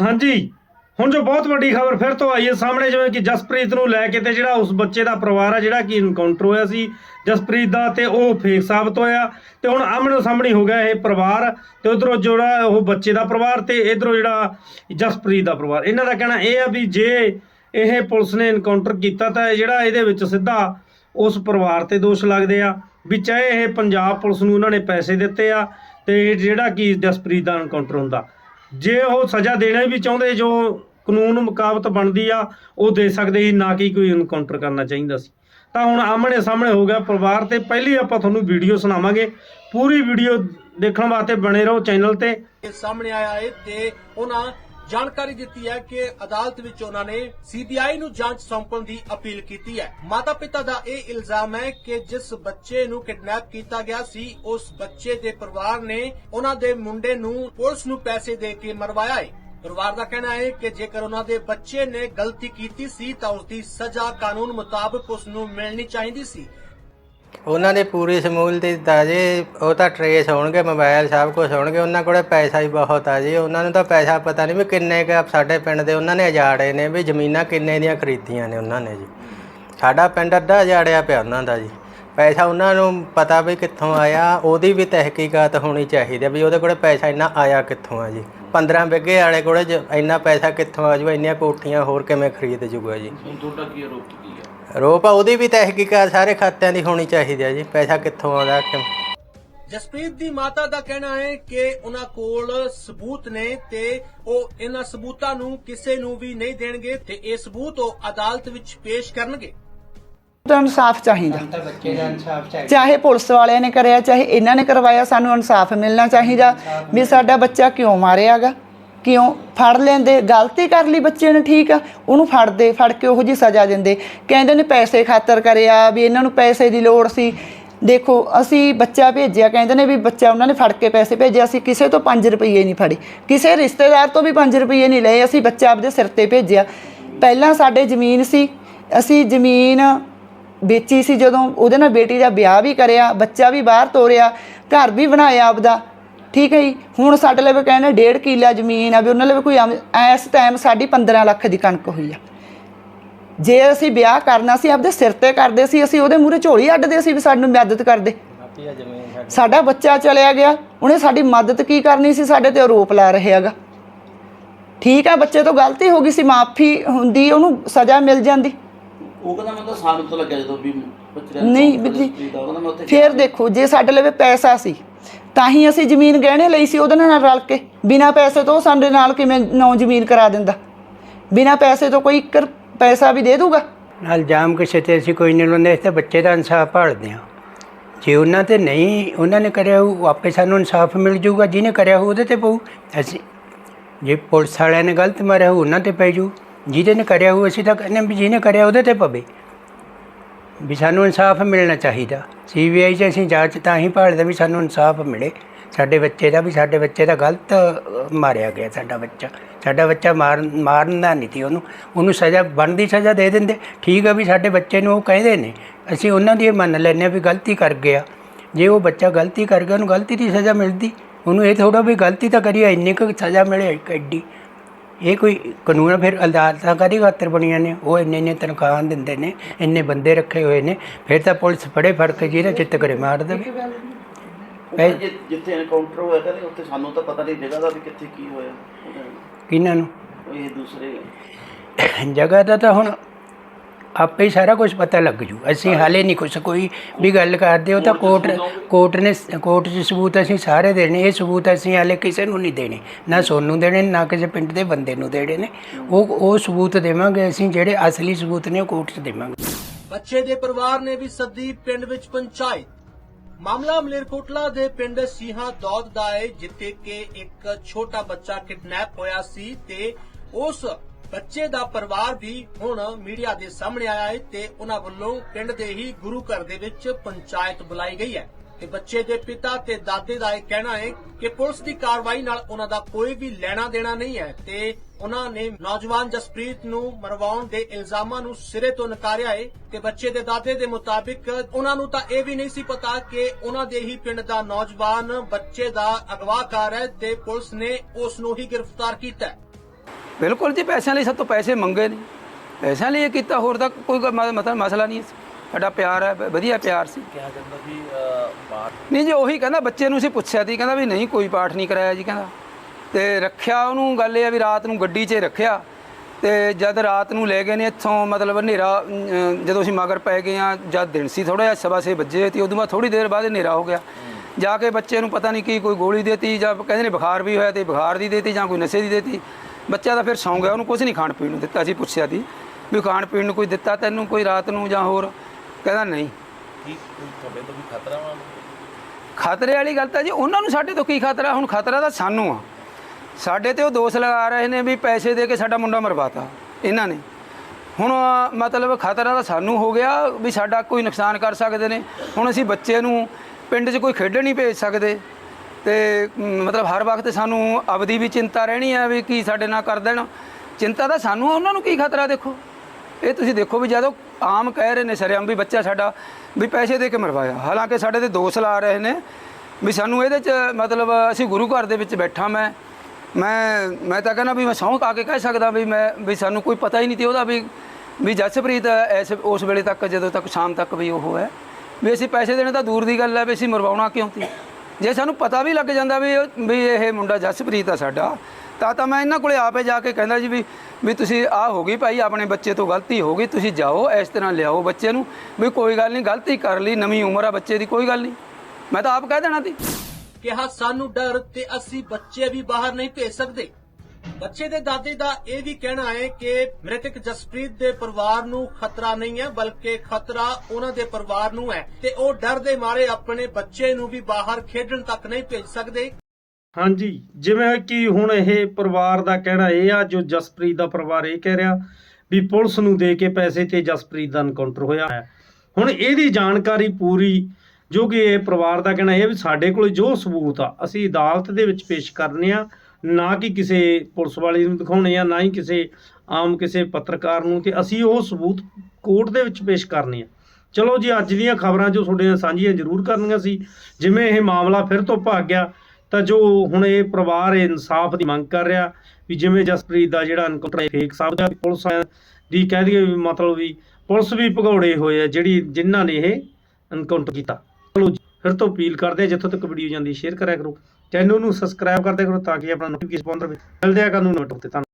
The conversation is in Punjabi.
ਹਾਂਜੀ, ਹੁਣ ਜੋ ਬਹੁਤ ਵੱਡੀ ਖਬਰ ਫਿਰ ਤੋਂ ਆਈ ਹੈ ਸਾਹਮਣੇ, ਜਿਵੇਂ ਕਿ ਜਸਪ੍ਰੀਤ ਨੂੰ ਲੈ ਕੇ ਤੇ ਜਿਹੜਾ ਉਸ ਬੱਚੇ ਦਾ ਪਰਿਵਾਰ ਆ, ਜਿਹੜਾ ਕਿ ਇਨਕਾਊਂਟਰ ਹੋਇਆ ਸੀ ਜਸਪ੍ਰੀਤ ਦਾ ਤੇ ਉਹ ਫੇਕ ਸਾਬਤ ਹੋਇਆ ਤੇ ਹੁਣ ਆਮਣੋ ਸਾਹਮਣੇ ਹੋ ਗਿਆ ਇਹ ਪਰਿਵਾਰ ਤੇ ਉਧਰੋਂ ਜਿਹੜਾ ਉਹ ਬੱਚੇ ਦਾ ਪਰਿਵਾਰ ਤੇ ਇਧਰੋਂ ਜਿਹੜਾ ਜਸਪ੍ਰੀਤ ਦਾ ਪਰਿਵਾਰ। ਇਹਨਾਂ ਦਾ ਕਹਿਣਾ ਇਹ ਆ ਵੀ ਜੇ ਇਹ ਪੁਲਿਸ ਨੇ ਇਨਕਾਊਂਟਰ ਕੀਤਾ ਤਾਂ ਜਿਹੜਾ ਇਹਦੇ ਵਿੱਚ ਸਿੱਧਾ ਉਸ ਪਰਿਵਾਰ ਤੇ ਦੋਸ਼ ਲੱਗਦੇ ਆ, ਵੀ ਚਾਹੇ ਇਹ ਪੰਜਾਬ ਪੁਲਿਸ ਨੂੰ ਉਹਨਾਂ ਨੇ ਪੈਸੇ ਦਿੱਤੇ ਆ ਤੇ ਜਿਹੜਾ ਕਿ ਜਸਪ੍ਰੀਤ ਦਾ ਇਨਕਾਊਂਟਰ ਹੁੰਦਾ। ਜੇ ਉਹ ਸਜ਼ਾ ਦੇਣਾ ਵੀ ਚਾਹੁੰਦੇ, ਜੋ ਕਾਨੂੰਨ ਮੁਕਾਬਤ ਬਣਦੀ ਆ, ਉਹ ਦੇ ਸਕਦੇ ਸੀ, ਨਾ ਕਿ ਕੋਈ ਇਨਕਾਊਂਟਰ ਕਰਨਾ ਚਾਹੀਦਾ ਸੀ। ਤਾਂ ਹੁਣ ਆਮਣੇ ਸਾਹਮਣੇ ਹੋ ਗਿਆ ਪਰਿਵਾਰ ਤੇ, ਪਹਿਲੀ ਆਪਾਂ ਤੁਹਾਨੂੰ ਵੀਡੀਓ ਸੁਣਾਵਾਂਗੇ। ਪੂਰੀ ਵੀਡੀਓ ਦੇਖਣ ਵਾਸਤੇ ਬਣੇ ਰਹੋ ਚੈਨਲ ਤੇ। ਸਾਹਮਣੇ ਆਇਆ ਹੈ ਤੇ ਉਹਨਾਂ ਜਾਣਕਾਰੀ ਦਿੱਤੀ ਹੈ ਕਿ ਅਦਾਲਤ ਵਿੱਚ ਉਹਨਾਂ ਨੇ ਸੀਬੀਆਈ ਨੂੰ ਜਾਂਚ ਸੌਂਪਣ ਦੀ ਅਪੀਲ ਕੀਤੀ ਹੈ। ਮਾਤਾ ਪਿਤਾ ਦਾ ਇਹ ਇਲਜ਼ਾਮ ਹੈ ਕਿ ਜਿਸ ਬੱਚੇ ਨੂੰ ਕਿਡਨੈਪ ਕੀਤਾ ਗਿਆ ਸੀ, ਉਸ ਬੱਚੇ ਦੇ ਪਰਿਵਾਰ ਨੇ ਉਹਨਾਂ ਦੇ ਮੁੰਡੇ ਨੂੰ ਪੁਲਿਸ ਨੂੰ ਪੈਸੇ ਦੇ ਕੇ ਮਰਵਾਇਆ ਹੈ। ਪਰਿਵਾਰ ਦਾ ਕਹਿਣਾ ਹੈ ਕਿ ਜੇਕਰ ਉਹਨਾਂ ਦੇ ਬੱਚੇ ਨੇ ਗਲਤੀ ਕੀਤੀ ਸੀ ਤਾਂ ਉਸ ਦੀ ਸਜ਼ਾ ਕਾਨੂੰਨ ਮੁਤਾਬਕ ਉਸ ਨੂੰ ਮਿਲਣੀ ਚਾਹੀਦੀ ਸੀ। ਉਹਨਾਂ ਦੇ ਪੂਰੀ ਸਮੂਲ ਦੀ ਤਾਂ ਜੀ, ਉਹ ਤਾਂ ਟਰੇਸ ਹੋਣਗੇ ਮੋਬਾਈਲ ਸਭ ਕੁਝ ਹੋਣਗੇ, ਉਹਨਾਂ ਕੋਲੇ ਪੈਸਾ ਹੀ ਬਹੁਤ ਆ ਜੀ। ਉਹਨਾਂ ਨੂੰ ਤਾਂ ਪੈਸਾ ਪਤਾ ਨਹੀਂ ਵੀ ਕਿੰਨੇ ਕੁ ਸਾਡੇ ਪਿੰਡ ਦੇ ਉਹਨਾਂ ਨੇ ਅਜਾੜੇ ਨੇ, ਵੀ ਜ਼ਮੀਨਾਂ ਕਿੰਨੇ ਦੀਆਂ ਖਰੀਦੀਆਂ ਨੇ ਉਹਨਾਂ ਨੇ ਜੀ। ਸਾਡਾ ਪਿੰਡ ਅੱਧਾ ਅਜਾੜਿਆ ਪਿਆ ਉਹਨਾਂ ਦਾ ਜੀ। ਪੈਸਾ ਉਹਨਾਂ ਨੂੰ ਪਤਾ ਵੀ ਕਿੱਥੋਂ ਆਇਆ, ਉਹਦੀ ਵੀ ਤਹਿਕੀਕਾਤ ਹੋਣੀ ਚਾਹੀਦੀ ਹੈ ਵੀ ਉਹਦੇ ਕੋਲੇ ਪੈਸਾ ਇੰਨਾ ਆਇਆ ਕਿੱਥੋਂ ਆ ਜੀ। 15 ਬਿੱਗੇ ਵਾਲੇ ਕੋਲੇ ਜ- ਇੰਨਾ ਪੈਸਾ ਕਿੱਥੋਂ ਆ ਜੂਗਾ, ਇੰਨੀਆਂ ਕੋਠੀਆਂ ਹੋਰ ਕਿਵੇਂ ਖਰੀਦ ਜੂਗਾ ਜੀ। ਤੁਹਾਡਾ ਕੀ ਆਰੋਪ ਕੀ ਹੈ ਰੋਪ ਆ ਉਹਦੀ ਵੀ ਤਹਿਕੀਕਾਤ ਸਾਰੇ ਖਾਤਿਆਂ ਦੀ ਹੋਣੀ ਚਾਹੀਦੀ ਹੈ ਜੀ ਪੈਸਾ ਕਿੱਥੋਂ ਆਉਂਦਾ ਕਿ ਜਸਪ੍ਰੀਤ ਦੀ ਮਾਤਾ ਦਾ ਕਹਿਣਾ ਹੈ ਕਿ ਉਹਨਾਂ ਕੋਲ ਸਬੂਤ ਨੇ ਤੇ ਉਹ ਇਹਨਾਂ ਸਬੂਤਾਂ ਨੂੰ ਕਿਸੇ ਨੂੰ ਵੀ ਨਹੀਂ ਦੇਣਗੇ ਤੇ ਇਹ ਸਬੂਤ ਉਹ ਅਦਾਲਤ ਵਿੱਚ ਪੇਸ਼ ਕਰਨਗੇ। ਤਾਂ ਇਨਸਾਫ ਚਾਹੀਦਾ। ਤਾਂ ਬੱਚੇ ਦਾ ਇਨਸਾਫ ਚਾਹੀਦਾ। ਚਾਹੇ ਪੁਲਿਸ ਵਾਲਿਆਂ ਨੇ ਕਰਿਆ ਚਾਹੇ ਇਹਨਾਂ ਨੇ ਕਰਵਾਇਆ ਸਾਨੂੰ ਇਨਸਾਫ ਮਿਲਣਾ ਚਾਹੀਦਾ। ਵੀ ਸਾਡਾ ਬੱਚਾ ਕਿਉਂ ਮਾਰਿਆਗਾ ਕਿਉਂ ਫੜ ਲੈਂਦੇ? ਗਲਤੀ ਕਰ ਲਈ ਬੱਚੇ ਨੇ, ਠੀਕ ਆ। ਉਹਨੂੰ ਫੜਦੇ, ਫੜ ਕੇ ਉਹੋ ਜੀ ਸਜ਼ਾ ਦਿੰਦੇ। ਕਹਿੰਦੇ ਨੇ ਪੈਸੇ ਖਾਤਰ ਕਰਿਆ ਵੀ ਇਹਨਾਂ ਨੂੰ ਪੈਸੇ ਦੀ ਲੋੜ ਸੀ। ਦੇਖੋ, ਅਸੀਂ ਬੱਚਾ ਭੇਜਿਆ, ਕਹਿੰਦੇ ਨੇ ਵੀ ਬੱਚਾ ਉਹਨਾਂ ਨੇ ਫੜ ਕੇ ਪੈਸੇ ਭੇਜਿਆ ਅਸੀਂ ਕਿਸੇ ਤੋਂ 5 ਰੁਪਏ ਨਹੀਂ ਫੜੇ। ਕਿਸੇ ਰਿਸ਼ਤੇਦਾਰ ਤੋਂ ਵੀ 5 ਰੁਪਏ ਨਹੀਂ ਲਏ, ਅਸੀਂ ਬੱਚਾ ਆਪਦੇ ਸਿਰ ਤੇ ਭੇਜਿਆ। ਪਹਿਲਾਂ ਸਾਡੇ ਜ਼ਮੀਨ ਸੀ, ਅਸੀਂ ਜ਼ਮੀਨ ਵੇਚੀ ਸੀ ਜਦੋਂ, ਉਹਦੇ ਨਾਲ ਬੇਟੀ ਦਾ ਵਿਆਹ ਵੀ ਕਰਿਆ, ਬੱਚਾ ਵੀ ਬਾਹਰ ਤੋਰਿਆ, ਘਰ ਵੀ ਬਣਾਇਆ ਆਪਦਾ। ਠੀਕ ਹੈ ਜੀ? ਹੁਣ ਸਾਡੇ ਲਈ ਕਹਿੰਦੇ ਡੇਢ ਕਿੱਲਾ ਜ਼ਮੀਨ ਆ ਵੀ ਉਹਨਾਂ ਲਈ ਕੋਈ ਇਸ ਟਾਈਮ ਸਾਡੀ 15 ਲੱਖ ਦੀ ਕਣਕ ਹੋਈ ਆ। ਜੇ ਅਸੀਂ ਵਿਆਹ ਕਰਨਾ ਸੀ ਆਪਦੇ ਸਿਰ ਤੇ ਕਰਦੇ ਸੀ ਅਸੀਂ ਉਹਦੇ ਮੂਹਰੇ ਝੋਲੀ ਅੱਡਦੇ ਸੀ ਵੀ ਸਾਨੂੰ ਮਦਦ ਕਰਦੇ। ਸਾਡੀ। ਬੱਚਾ ਚਲਿਆ ਗਿਆ ਉਹਨੇ ਸਾਡੀ ਮਦਦ ਕੀ ਕਰਨੀ ਸੀ? ਸਾਡੇ ਤੇ ਆਰੋਪ ਲਾ ਰਿਹਾ ਹੈਗਾ। ਠੀਕ ਆ ਬੱਚੇ ਤੋਂ ਗਲਤੀ ਹੋ ਗਈ ਸੀ ਮਾਫੀ ਹੁੰਦੀ ਉਹਨੂੰ ਸਜ਼ਾ ਮਿਲ ਜਾਂਦੀ। ਉਹ ਕਹਿੰਦਾ ਮੈਨੂੰ ਤਾਂ ਸਾਨੂੰ ਤਾਂ ਲੱਗਿਆ ਜਦੋਂ ਵੀ ਨਹੀਂ ਫੇਰ ਦੇਖੋ ਜੇ ਸਾਡੇ ਲਵੇ ਪੈਸਾ ਸੀ ਤਾਂ ਹੀ ਅਸੀਂ ਜ਼ਮੀਨ ਗਹਿਣੇ ਲਈ ਸੀ ਉਹਦੇ ਨਾਲ ਰਲ ਕੇ। ਬਿਨਾ ਪੈਸੇ ਤੋਂ ਉਹ ਸਾਡੇ ਨਾਲ ਕਿਵੇਂ ਨੌ ਜ਼ਮੀਨ ਕਰਾ ਦਿੰਦਾ? ਬਿਨਾ ਪੈਸੇ ਤੋਂ ਕੋਈ ਇੱਕ ਪੈਸਾ ਵੀ ਦੇ ਦੂਗਾ? ਜਾਮ ਕਿਸੇ ਤੇ ਅਸੀਂ ਕੋਈ ਨਹੀਂ ਲਾਉਂਦੇ ਇਸ ਤੇ ਬੱਚੇ ਦਾ ਇਨਸਾਫ ਭਾਲਦੇ ਹਾਂ। ਜੇ ਉਹਨਾਂ ਤੇ ਨਹੀਂ, ਉਹਨਾਂ ਨੇ ਕਰਿਆ ਹੋਊ, ਆਪੇ ਸਾਨੂੰ ਇਨਸਾਫ ਮਿਲ ਜਾਊਗਾ, ਜਿਹਨੇ ਕਰਿਆ ਹੋਊ ਉਹਦੇ ਤੇ ਪਊ। ਅਸੀਂ, ਜੇ ਪੁਲਿਸ ਵਾਲਿਆਂ ਨੇ ਗਲਤ ਮਾਰਿਆ ਹੋਊ, ਉਹਨਾਂ ਤੇ ਪੈ ਜਾਊ। ਜਿਹਦੇ ਨੇ ਕਰਿਆ ਹੋਊ, ਅਸੀਂ ਤਾਂ ਕਹਿੰਦੇ ਵੀ ਜਿਹਨੇ ਕਰਿਆ ਉਹਦੇ ਤੇ ਪਵੇ। ਵੀ ਸਾਨੂੰ ਇਨਸਾਫ ਮਿਲਣਾ ਚਾਹੀਦਾ। ਸੀਬੀਆਈ 'ਚ ਅਸੀਂ ਜਾਂਚ ਤਾਂ ਹੀ ਭਾਲਦੇ ਵੀ ਸਾਨੂੰ ਇਨਸਾਫ ਮਿਲੇ। ਸਾਡੇ ਬੱਚੇ ਦਾ ਵੀ, ਸਾਡੇ ਬੱਚੇ ਦਾ ਗਲਤ ਮਾਰਿਆ ਗਿਆ ਸਾਡਾ ਬੱਚਾ। ਸਾਡਾ ਬੱਚਾ ਮਾਰ, ਮਾਰਨ ਦਾ ਨਹੀਂ ਸੀ ਉਹਨੂੰ। ਉਹਨੂੰ ਸਜ਼ਾ, ਬਣਦੀ ਸਜ਼ਾ ਦੇ ਦਿੰਦੇ। ਠੀਕ ਆ ਵੀ ਸਾਡੇ ਬੱਚੇ ਨੂੰ ਉਹ ਕਹਿੰਦੇ ਨੇ। ਅਸੀਂ ਉਹਨਾਂ ਦੀ ਇਹ ਮੰਨ ਲੈਂਦੇ ਹਾਂ ਵੀ ਗਲਤੀ ਕਰ ਗਿਆ। ਜੇ ਉਹ ਬੱਚਾ ਗਲਤੀ ਕਰ ਗਿਆ, ਉਹਨੂੰ ਗਲਤੀ ਦੀ ਸਜ਼ਾ ਮਿਲਦੀ। ਉਹਨੂੰ ਇਹ ਥੋੜਾ ਵੀ ਗਲਤੀ ਤਾਂ ਕਰੀ ਇੰਨੀ ਕੁ ਸਜ਼ਾ ਮਿਲੇ ਐਡੀ। ਇਹ ਕੋਈ ਕਾਨੂੰਨ ਫਿਰ ਅਦਾਲਤਾਂ ਕਾਹਦੀ ਖਾਤਰ ਬਣੀਆਂ ਨੇ? ਉਹ ਇੰਨੇ ਇੰਨੇ ਤਨਖਾਹਾਂ ਦਿੰਦੇ ਨੇ ਇੰਨੇ ਬੰਦੇ ਰੱਖੇ ਹੋਏ ਨੇ ਫਿਰ ਤਾਂ ਪੁਲਿਸ ਫੜੇ ਫੜ ਕੇ ਜਿਹਦਾ ਚਿੱਤ ਕਰੇ ਮਾਰ ਦੇਵੇ। ਜਿ- ਜਿੱਥੇ ਐਨਕਾਊਂਟਰ ਹੋਇਆ ਕਹਿੰਦੇ ਉੱਥੇ ਸਾਨੂੰ ਤਾਂ ਪਤਾ ਨਹੀਂ ਜਗ੍ਹਾ ਦਾ ਵੀ ਕਿੱਥੇ ਕੀ ਹੋਇਆ। ਕਿਹਨਾਂ ਨੂੰ? ਇਹ ਦੂਸਰੇ। ਜਗ੍ਹਾ ਦਾ ਤਾਂ ਹੁਣ ਆਪੇ ਹੀ ਸਾਰਾ ਕੁਝ ਪਤਾ ਲੱਗ ਜੂ। ਅਸੀਂ ਹਾਲੇ ਨਹੀਂ ਕੁਛ ਕੋਈ ਵੀ ਗੱਲ ਕਰਦੇ ਉਹ ਤਾਂ ਕੋਰਟ ਕੋਰਟ ਨੇ ਕੋਰਟ 'ਚ ਸਬੂਤ ਅਸੀਂ ਸਾਰੇ ਦੇਣੇ ਇਹ ਸਬੂਤ ਅਸੀਂ ਹਾਲੇ ਕਿਸੇ ਨੂੰ ਨਹੀਂ ਦੇਣੇ। ਨਾ ਸੋਨੂੰ ਦੇਣੇ ਨਾ ਕਿਸੇ ਪਿੰਡ ਦੇ ਬੰਦੇ ਨੂੰ ਦੇਣੇ ਨੇ। ਉਹ ਉਹ ਸਬੂਤ ਦੇਵਾਂਗੇ ਅਸੀਂ ਜਿਹੜੇ ਅਸਲੀ ਸਬੂਤ ਨੇ ਉਹ ਕੋਰਟ 'ਚ ਦੇਵਾਂਗੇ। ਬੱਚੇ ਦੇ ਪਰਿਵਾਰ ਨੇ ਵੀ ਸੱਦੀ ਪਿੰਡ ਵਿੱਚ ਪੰਚਾਇਤ। ਮਾਮਲਾ ਮਲੇਰਕੋਟਲਾ ਦੇ ਪਿੰਡ ਸੀਹਾ ਦੌਦ ਦਾ ਹੈ ਜਿੱਥੇ ਕਿ ਇੱਕ ਛੋਟਾ ਬੱਚਾ ਕਿਡਨੈਪ ਹੋਇਆ ਸੀ ਤੇ ਉਸ ਬੱਚੇ ਦਾ ਪਰਿਵਾਰ ਵੀ ਹੁਣ ਮੀਡੀਆ ਦੇ ਸਾਹਮਣੇ ਆਇਆ ਹੈ ਤੇ ਉਹਨਾਂ ਵੱਲੋਂ ਪਿੰਡ ਦੇ ਹੀ ਗੁਰੂ ਘਰ ਦੇ ਵਿੱਚ ਪੰਚਾਇਤ ਬੁਲਾਈ ਗਈ ਹੈ। ਤੇ ਬੱਚੇ ਦੇ ਪਿਤਾ ਤੇ ਦਾਦੇ ਦਾ ਇਹ ਕਹਿਣਾ ਹੈ ਕਿ ਪੁਲਿਸ ਦੀ ਕਾਰਵਾਈ ਨਾਲ ਉਹਨਾਂ ਦਾ ਕੋਈ ਵੀ ਲੈਣਾ ਦੇਣਾ ਨਹੀਂ ਹੈ ਤੇ ਉਹਨਾਂ ਨੇ ਨੌਜਵਾਨ ਜਸਪ੍ਰੀਤ ਨੂੰ ਮਰਵਾਉਣ ਦੇ ਇਲਜ਼ਾਮਾਂ ਨੂੰ ਸਿਰੇ ਤੋਂ ਨਕਾਰਿਆ ਹੈ ਤੇ ਬੱਚੇ ਦੇ ਦਾਦੇ ਦੇ ਮੁਤਾਬਿਕ ਉਹਨਾਂ ਨੂੰ ਤਾਂ ਇਹ ਵੀ ਨਹੀਂ ਸੀ ਪਤਾ ਕਿ ਉਹਨਾਂ ਦੇ ਹੀ ਪਿੰਡ ਦਾ ਨੌਜਵਾਨ ਬੱਚੇ ਦਾ ਅਗਵਾਕਾਰ ਹੈ ਤੇ ਪੁਲਿਸ ਨੇ ਉਸ ਨੂੰ ਹੀ ਗ੍ਰਿਫਤਾਰ ਕੀਤਾ ਬਿਲਕੁਲ ਜੀ ਪੈਸਿਆਂ ਲਈ ਸਭ ਤੋਂ ਪੈਸੇ ਮੰਗੇ ਨੇ। ਪੈਸਿਆਂ ਲਈ ਇਹ ਕੀਤਾ ਹੋਰ ਤਾਂ ਕੋਈ ਮਤਲਬ ਮਸਲਾ ਨਹੀਂ ਸੀ। ਸਾਡਾ ਪਿਆਰ ਹੈ ਵਧੀਆ ਪਿਆਰ ਸੀ। ਕਿਹਾ ਜਾਂਦਾ ਵੀ ਬਾਹਰ ਨਹੀਂ ਜੀ ਉਹੀ ਕਹਿੰਦਾ ਬੱਚੇ ਨੂੰ ਅਸੀਂ ਪੁੱਛਿਆ ਸੀ ਕਹਿੰਦਾ ਵੀ ਨਹੀਂ ਕੋਈ ਪਾਠ ਨਹੀਂ ਕਰਾਇਆ ਜੀ ਕਹਿੰਦਾ। ਤੇ ਰੱਖਿਆ ਉਹਨੂੰ ਗੱਲ ਇਹ ਆ ਵੀ ਰਾਤ ਨੂੰ ਗੱਡੀ 'ਚ ਰੱਖਿਆ। ਤੇ ਜਦ ਰਾਤ ਨੂੰ ਲੈ ਗਏ ਨੇ ਇੱਥੋਂ ਮਤਲਬ ਹਨੇਰਾ ਜਦੋਂ ਅਸੀਂ ਮਗਰ ਪੈ ਗਏ ਆ ਜਦ ਦਿਨ ਸੀ ਥੋੜਾ ਜਿਹਾ ਸਵਾ ਛੇ ਵੱਜੇ ਤੇ ਉਦੋਂ ਬਾਅਦ ਥੋੜੀ ਦੇਰ ਬਾਅਦ ਹਨੇਰਾ ਹੋ ਗਿਆ। ਜਾ ਕੇ ਬੱਚੇ ਨੂੰ ਪਤਾ ਨਹੀਂ ਕੀ ਕੋਈ ਗੋਲੀ ਦੇਤੀ ਜਾਂ ਕਹਿੰਦੇ ਨੇ ਬੁਖਾਰ ਵੀ ਹੋਇਆ ਤੇ ਬੁਖਾਰ ਦੀ ਦੇਤੀ ਜਾਂ ਕੋਈ ਨਸ਼ੇ ਦੀ ਦੇਤੀ। ਬੱਚਾ ਤਾਂ ਫਿਰ ਸੌਂ ਗਿਆ ਉਹਨੂੰ ਕੁਝ ਨਹੀਂ ਖਾਣ ਪੀਣ ਨੂੰ ਦਿੱਤਾ ਅਸੀਂ ਪੁੱਛਿਆ ਸੀ ਵੀ ਖਾਣ ਪੀਣ ਨੂੰ ਕੋਈ ਦਿੱਤਾ ਤੈਨੂੰ ਕੋਈ ਰਾਤ ਨੂੰ ਜਾਂ ਹੋਰ? ਕਹਿੰਦਾ ਨਹੀਂ। ਕੀ ਕੋਈ ਤੁਹਾਡੇ ਤੋਂ ਵੀ ਖਤਰਾ ਵਾ? ਖਤਰੇ ਵਾਲੀ ਗੱਲ ਤਾਂ ਜੀ ਉਹਨਾਂ ਨੂੰ ਸਾਡੇ ਤੋਂ ਕੀ ਖਤਰਾ? ਹੁਣ ਖਤਰਾ ਤਾਂ ਸਾਨੂੰ ਆ। ਸਾਡੇ ਤੇ ਉਹ ਦੋਸ਼ ਲਗਾ ਰਹੇ ਨੇ ਵੀ ਪੈਸੇ ਦੇ ਕੇ ਸਾਡਾ ਮੁੰਡਾ ਮਰਵਾਤਾ ਇਹਨਾਂ ਨੇ। ਹੁਣ ਮਤਲਬ ਖਤਰਾ ਤਾਂ ਸਾਨੂੰ ਹੋ ਗਿਆ ਵੀ ਸਾਡਾ ਕੋਈ ਨੁਕਸਾਨ ਕਰ ਸਕਦੇ ਨੇ। ਹੁਣ ਅਸੀਂ ਬੱਚੇ ਨੂੰ ਪਿੰਡ 'ਚ ਕੋਈ ਖੇਡਣ ਨਹੀਂ ਭੇਜ ਸਕਦੇ। ਤੇ ਮਤਲਬ ਹਰ ਵਕਤ ਸਾਨੂੰ ਆਪਦੀ ਵੀ ਚਿੰਤਾ ਰਹਿਣੀ ਹੈ ਵੀ ਕੀ ਸਾਡੇ ਨਾਲ ਕਰ ਦੇਣ। ਚਿੰਤਾ ਤਾਂ ਸਾਨੂੰ ਆ, ਉਹਨਾਂ ਨੂੰ ਕੀ ਖਤਰਾ ਦੇਖੋ? ਇਹ ਤੁਸੀਂ ਦੇਖੋ ਵੀ ਜਦੋਂ ਆਮ ਕਹਿ ਰਹੇ ਨੇ ਸ਼ਰੇਆਮ ਵੀ ਬੱਚਾ ਸਾਡਾ ਵੀ ਪੈਸੇ ਦੇ ਕੇ ਮਰਵਾਇਆ। ਹਾਲਾਂਕਿ ਸਾਡੇ ਤੇ ਦੋਸ਼ ਲਾ ਰਹੇ ਨੇ ਵੀ ਸਾਨੂੰ ਇਹਦੇ 'ਚ ਮਤਲਬ ਅਸੀਂ ਗੁਰੂ ਘਰ ਦੇ ਵਿੱਚ ਬੈਠਾ ਮੈਂ ਮੈਂ ਮੈਂ ਤਾਂ ਕਹਿੰਦਾ ਵੀ ਮੈਂ ਸਹੁੰ ਆ ਕੇ ਕਹਿ ਸਕਦਾ ਵੀ ਮੈਂ ਵੀ ਸਾਨੂੰ ਕੋਈ ਪਤਾ ਹੀ ਨਹੀਂ ਤੇ ਉਹਦਾ ਵੀ ਵੀ ਜਸਪ੍ਰੀਤ ਐਸ ਉਸ ਵੇਲੇ ਤੱਕ ਜਦੋਂ ਤੱਕ ਸ਼ਾਮ ਤੱਕ ਵੀ ਉਹ ਹੈ ਵੀ ਅਸੀਂ ਪੈਸੇ ਦੇਣੇ ਤਾਂ ਦੂਰ ਦੀ ਗੱਲ ਹੈ ਵੀ ਅਸੀਂ ਮਰਵਾਉਣਾ ਕਿਉਂ ਤੀ ਜੇ ਸਾਨੂੰ ਪਤਾ ਵੀ ਲੱਗ ਜਾਂਦਾ ਵੀ ਉਹ- ਵੀ ਇਹ ਮੁੰਡਾ ਜਸਪ੍ਰੀਤ ਆ ਸਾਡਾ, ਤਾਂ ਤਾਂ ਮੈਂ ਇਹਨਾਂ ਕੋਲੇ ਆਪੇ ਜਾ ਕੇ ਕਹਿੰਦਾ ਜੀ ਵੀ ਵੀ ਤੁਸੀਂ ਆ ਹੋ ਗਈ ਭਾਈ, ਆਪਣੇ ਬੱਚੇ ਤੋਂ ਗਲਤੀ ਹੋ ਗਈ, ਤੁਸੀਂ ਜਾਓ, ਇਸ ਤਰ੍ਹਾਂ ਲਿਆਓ ਬੱਚੇ ਨੂੰ, ਵੀ ਕੋਈ ਗੱਲ ਨਹੀਂ, ਗਲਤੀ ਕਰ ਲਈ, ਨਵੀਂ ਉਮਰ ਆ ਬੱਚੇ ਦੀ, ਕੋਈ ਗੱਲ ਨਹੀਂ। ਮੈਂ ਤਾਂ ਆਪ ਕਹਿ ਦੇਣਾ ਸੀ। ਕਿਹਾ ਸਾਨੂੰ ਡਰ ਤੇ ਅਸੀਂ ਬੱਚੇ ਵੀ ਬਾਹਰ ਨਹੀਂ ਭੇਜ ਸਕਦੇ। ਬੱਚੇ ਦੇ ਦਾਦੇ ਦਾ ਇਹ ਵੀ ਕਹਿਣਾ ਹੈ ਕਿ ਮ੍ਰਿਤਕ ਜਸਪ੍ਰੀਤ ਦੇ ਪਰਿਵਾਰ ਨੂੰ ਖਤਰਾ ਨਹੀਂ ਹੈ, ਬਲਕਿ ਖਤਰਾ ਉਹਨਾਂ ਦੇ ਪਰਿਵਾਰ ਨੂੰ ਹੈ ਤੇ ਉਹ ਡਰ ਦੇ ਮਾਰੇ ਆਪਣੇ ਬੱਚੇ ਨੂੰ ਵੀ ਬਾਹਰ ਖੇਡਣ ਤੱਕ ਨਹੀਂ ਭੇਜ ਸਕਦੇ। ਹਾਂਜੀ, ਜਿਵੇਂ ਕਿ ਹੁਣ ਇਹ ਪਰਿਵਾਰ ਦਾ ਕਹਿਣਾ ਇਹ ਆ, ਜੋ ਜਸਪ੍ਰੀਤ ਦਾ ਪਰਿਵਾਰ ਇਹ ਕਹਿ ਰਿਹਾ ਵੀ ਪੁਲਿਸ ਨੂੰ ਦੇ ਕੇ ਪੈਸੇ ਤੇ ਜਸਪ੍ਰੀਤ ਦਾ ਐਨਕਾਊਂਟਰ ਹੋਇਆ ਹੈ। ਹੁਣ ਇਹਦੀ ਜਾਣਕਾਰੀ ਪੂਰੀ, ਜੋ ਕਿ ਇਹ ਪਰਿਵਾਰ ਦਾ ਕਹਿਣਾ ਇਹ ਵੀ ਸਾਡੇ ਕੋਲ ਜੋ ਸਬੂਤ ਆ, ਅਸੀਂ ਅਦਾਲਤ ਦੇ ਵਿੱਚ ਪੇਸ਼ ਕਰਨੇ ਆ। ਨਾ ਕਿ ਕਿਸੇ ਪੁਲਿਸ ਵਾਲੇ ਨੂੰ ਦਿਖਾਉਣੇ ਆ ਨਾ ਹੀ ਕਿਸੇ ਆਮ ਕਿਸੇ ਪੱਤਰਕਾਰ ਨੂੰ ਤੇ ਅਸੀਂ ਉਹ ਸਬੂਤ ਕੋਰਟ ਦੇ ਵਿੱਚ ਪੇਸ਼ ਕਰਨੇ ਆ। ਚਲੋ ਜੀ ਅੱਜ ਦੀਆਂ ਖਬਰਾਂ ਜੋ ਤੁਹਾਡੇ ਨਾਲ ਸਾਂਝੀਆਂ ਜ਼ਰੂਰ ਕਰਨੀਆਂ ਸੀ। ਜਿਵੇਂ ਇਹ ਮਾਮਲਾ ਫਿਰ ਤੋਂ ਭਾਗ ਗਿਆ ਤਾਂ ਜੋ ਹੁਣ ਇਹ ਪਰਿਵਾਰ ਇਨਸਾਫ ਦੀ ਮੰਗ ਕਰ ਰਿਹਾ ਵੀ ਜਿਵੇਂ ਜਸਪ੍ਰੀਤ ਦਾ ਜਿਹੜਾ ਇਨਕਾਊਂਟਰ ਫੇਕ ਸਾਬਤ ਹੈ ਪੁਲਿਸ ਦੀ ਕਹਿ ਦਈਏ ਵੀ ਮਤਲਬ ਵੀ ਪੁਲਿਸ ਵੀ ਭਗੌੜੇ ਹੋਏ ਆ ਜਿਹੜੀ ਜਿਨ੍ਹਾਂ ਨੇ ਇਹ ਇਨਕਾਊਂਟਰ ਕੀਤਾ। ਚਲੋ ਜੀ ਫਿਰ ਤੋਂ ਅਪੀਲ ਕਰਦੇ ਹਾਂ, ਜਿੱਥੋਂ ਤੱਕ ਵੀਡੀਓ ਜਾਂਦੀ ਸ਼ੇਅਰ ਕਰਿਆ ਕਰੋ। ਚੈਨਲ ਨੂੰ ਸਬਸਕ੍ਰਾਈਬ ਕਰਦੇ ਕਰੋ ਤਾਂ ਕਿ ਆਪਣਾ ਨੋਟੀਫਿਕੇਸ਼ਨ ਪਹੁੰਚ ਰਹੇ ਮਿਲਦੇ ਆ ਕਾਨੂੰਨ ਨੋਟ ਤੇ।